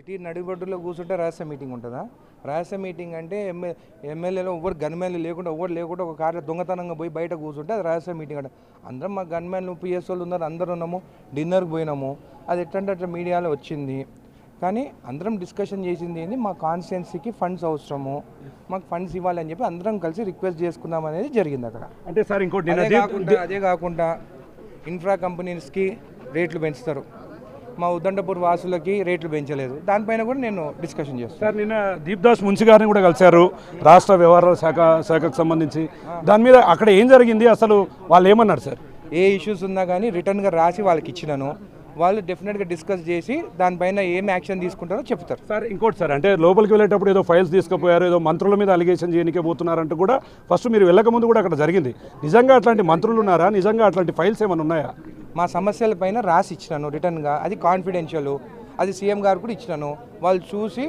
City నడిబొడ్డులో కూర్చుంటే రహస్య meeting ఉంటుందా? రహస్య మీటింగ్ అంటే ఎమ్మె ఎమ్మెల్యేలో ఎవరు గన్మెన్లు లేకుండా ఎవరు లేకుండా ఒక కార్లో దొంగతనంగా పోయి బయట కూర్చుంటే అది రహస్య మీటింగ్ అంటే. అందరం మా గన్మెన్లు పిఎస్ వాళ్ళు ఉన్నారు అందరు ఉన్నాము డిన్నర్కి పోయినాము. అది ఎట్లంటే అట్లా మీడియాలో వచ్చింది. కానీ అందరం డిస్కషన్ చేసింది ఏంది? మా కాన్స్టిట్యున్సీకి ఫండ్స్ అవసరము. మాకు ఫండ్స్ ఇవ్వాలని చెప్పి అందరం కలిసి రిక్వెస్ట్ చేసుకుందాం అనేది జరిగింది అక్కడ. అంటే సార్ ఇంకోటి నిన్న అదే కాకుండా అదే కాకుండా ఇన్ఫ్రా కంపెనీస్కి రేట్లు పెంచుతారు. మా ఉద్దండపూర్ వాసులకి రేట్లు పెంచలేదు. దానిపైన కూడా నేను డిస్కషన్ చేస్తాను సార్ నిన్న దీప్ దాస్ మున్సి గారిని కూడా కలిశారు రాష్ట్ర వ్యవహారాల శాఖ శాఖకు సంబంధించి. దాని మీద అక్కడ ఏం జరిగింది? అసలు వాళ్ళు ఏమన్నారు సార్? ఏ ఇష్యూస్ ఉన్నా కానీ రిటర్న్గా రాసి వాళ్ళకి ఇచ్చినాను. వాళ్ళు డెఫినెట్గా డిస్కస్ చేసి దానిపైన ఏం యాక్షన్ తీసుకుంటారో చెప్తారు. సార్ ఇంకోటి సార్ అంటే లోపలికి వెళ్ళేటప్పుడు ఏదో ఫైల్స్ తీసుకుపోయారు ఏదో మంత్రుల మీద అలిగేషన్ చేయనికే పోతున్నారంటూ కూడా ఫస్ట్ మీరు వెళ్ళక ముందు కూడా అక్కడ జరిగింది. నిజంగా అట్లాంటి మంత్రులు ఉన్నారా? నిజంగా అట్లాంటి ఫైల్స్ ఏమైనా ఉన్నాయా? మా సమస్యల పైన రాసి ఇచ్చినాను రిటర్న్గా. అది కాన్ఫిడెన్షియల్ అది సీఎం గారు కూడా ఇచ్చినాను. వాళ్ళు చూసి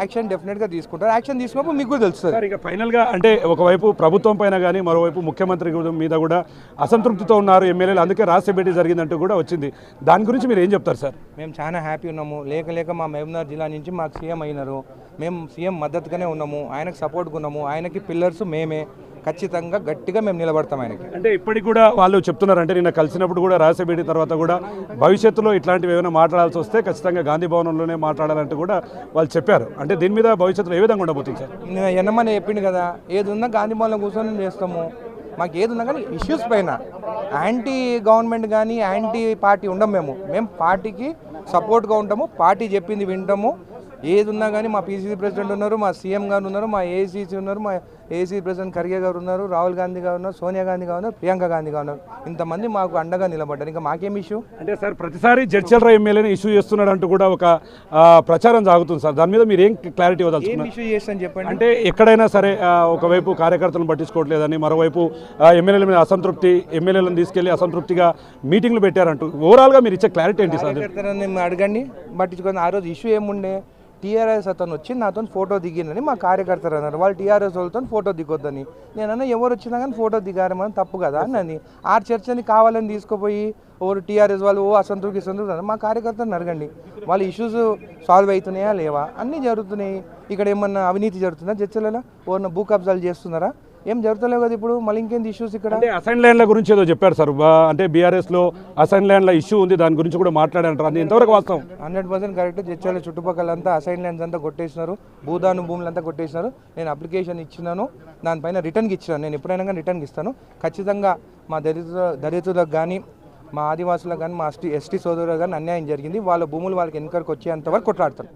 యాక్షన్ డెఫినెట్గా తీసుకుంటారు. యాక్షన్ తీసుకున్నప్పుడు మీకు కూడా తెలుస్తుంది. సార్ ఇక ఫైనల్గా అంటే ఒకవైపు ప్రభుత్వం పైన కానీ మరోవైపు ముఖ్యమంత్రి మీద కూడా అసంతృప్తితో ఉన్నారు ఎమ్మెల్యేలు. అందుకే రాష్ట్ర భేటీ జరిగిందంటూ కూడా వచ్చింది. దాని గురించి మీరు ఏం చెప్తారు సార్? మేము చాలా హ్యాపీ ఉన్నాము. లేక లేక మా మహబూబ్నగర్ జిల్లా నుంచి మాకు సీఎం అయినారు. మేము సీఎం మద్దతుగానే ఉన్నాము. ఆయనకు సపోర్ట్గా ఉన్నాము. ఆయనకి పిల్లర్స్ మేమే. ఖచ్చితంగా గట్టిగా మేము నిలబడతాం ఆయనకి. అంటే ఇప్పటికి కూడా వాళ్ళు చెప్తున్నారు అంటే నిన్న కలిసినప్పుడు కూడా భేటీ తర్వాత కూడా భవిష్యత్తులో ఇట్లాంటివి ఏమైనా మాట్లాడాల్సి వస్తే ఖచ్చితంగా గాంధీ భవనంలోనే మాట్లాడాలంటూ కూడా వాళ్ళు చెప్పారు. అంటే దీని మీద భవిష్యత్తులో ఏ విధంగా ఉండబోతుంది సార్? నేను ఎన్నమని చెప్పిండు కదా ఏది ఉన్నా గాంధీ భవన్లో కూర్చొని చేస్తాము. మాకు ఏది ఉన్నా కానీ ఇష్యూస్ పైన. యాంటీ గవర్నమెంట్ కానీ యాంటీ పార్టీ ఉండం మేము. మేము పార్టీకి సపోర్ట్గా ఉంటాము పార్టీ చెప్పింది వింటాము. ఏది ఉన్నా కానీ మా పీసీసీ ప్రెసిడెంట్ ఉన్నారు మా సీఎం గారు ఉన్నారు మా ఏసీసీ ఉన్నారు మా ఏసీ ప్రెసిడెంట్ ఖర్గే గారు ఉన్నారు రాహుల్ గాంధీ గారు ఉన్నారు సోనియా గాంధీ గారు ఉన్నారు ప్రియాంక గాంధీ గారు ఉన్నారు. ఇంతమంది మాకు అండగా నిలబడ్డారు. ఇంకా మాకేం ఇష్యూ అంటే సార్ ప్రతిసారి జడ్చల్రా ఎమ్మెల్యేని ఇష్యూ చేస్తున్నాడు అంటూ కూడా ఒక ఆ, ప్రచారం సాగుతుంది సార్. దాని మీద మీరు ఏం క్లారిటీ ఏం ఇవ్వదలుచుకున్నారు ఇష్యూ చేస్తాను చెప్పండి. అంటే ఎక్కడైనా సరే ఒకవైపు కార్యకర్తలను పట్టించుకోవట్లేదని మరోవైపు ఎమ్మెల్యేల మీద అసంతృప్తి ఎమ్మెల్యేలను తీసుకెళ్ళి అసంతృప్తిగా మీటింగ్లు పెట్టారంటూ. ఓవరాల్గా మీరు ఇచ్చే క్లారిటీ ఏంటి సార్? అడగండి. పట్టించుకొని ఆ రోజు ఇష్యూ ఏముండే? టీఆర్ఎస్ అతను వచ్చి నాతో ఫోటో దిగిందని మా కార్యకర్తలు అన్నారు. వాళ్ళు టీఆర్ఎస్ వాళ్ళతో ఫోటో దిగొద్దని. నేనన్నా ఎవరు వచ్చినా కానీ ఫోటో దిగారమని తప్పు కదా అని ఆ చర్చని కావాలని తీసుకుపోయి ఎవరు టీఆర్ఎస్ వాళ్ళు ఓ అసంతృప్తి సంతృప్తి మా కార్యకర్తలను అడగండి. వాళ్ళ ఇష్యూస్ సాల్వ్ అవుతున్నాయా లేవా? అన్నీ జరుగుతున్నాయి. ఇక్కడ ఏమన్నా అవినీతి జరుగుతుందా? చర్చలలో ఎవరన్నా భూ కబ్జాలు చేస్తున్నారా? ఏం జరుగుతలేవు కదా ఇప్పుడు? మళ్ళీ ఇంకేంది ఇష్యూస్ ఇక్కడ? అంటే అసైన్ ల్యాండ్ల గురించి ఏదో చెప్పారు సార్ అంటే బీఆర్ఎస్లో అసైన్ ల్యాండ్ల ఇష్యూ ఉంది దాని గురించి కూడా మాట్లాడారంటారు. అది ఎంతవరకు వాస్తవం? Hundred percent correct. జడ్చాల చుట్టుపక్కల అంతా అసైన్ ల్యాండ్స్ అంతా కొట్టేసినారు. భూదాను భూములు అంతా కొట్టేసినారు. నేను అప్లికేషన్ ఇచ్చినాను. దానిపైన రిటర్న్కి ఇచ్చినాను. నేను ఎప్పుడైనా కానీ రిటర్న్కి ఇస్తాను. ఖచ్చితంగా మా దళిత దళితులకు కానీ మా ఆదివాసులకు కానీ మా ఎస్టీ ఎస్టీ సోదరులకు కానీ అన్యాయం జరిగింది. వాళ్ళ భూములు వాళ్ళకి ఎన్నికలకు వచ్చేంత వరకు కొట్లాడతాను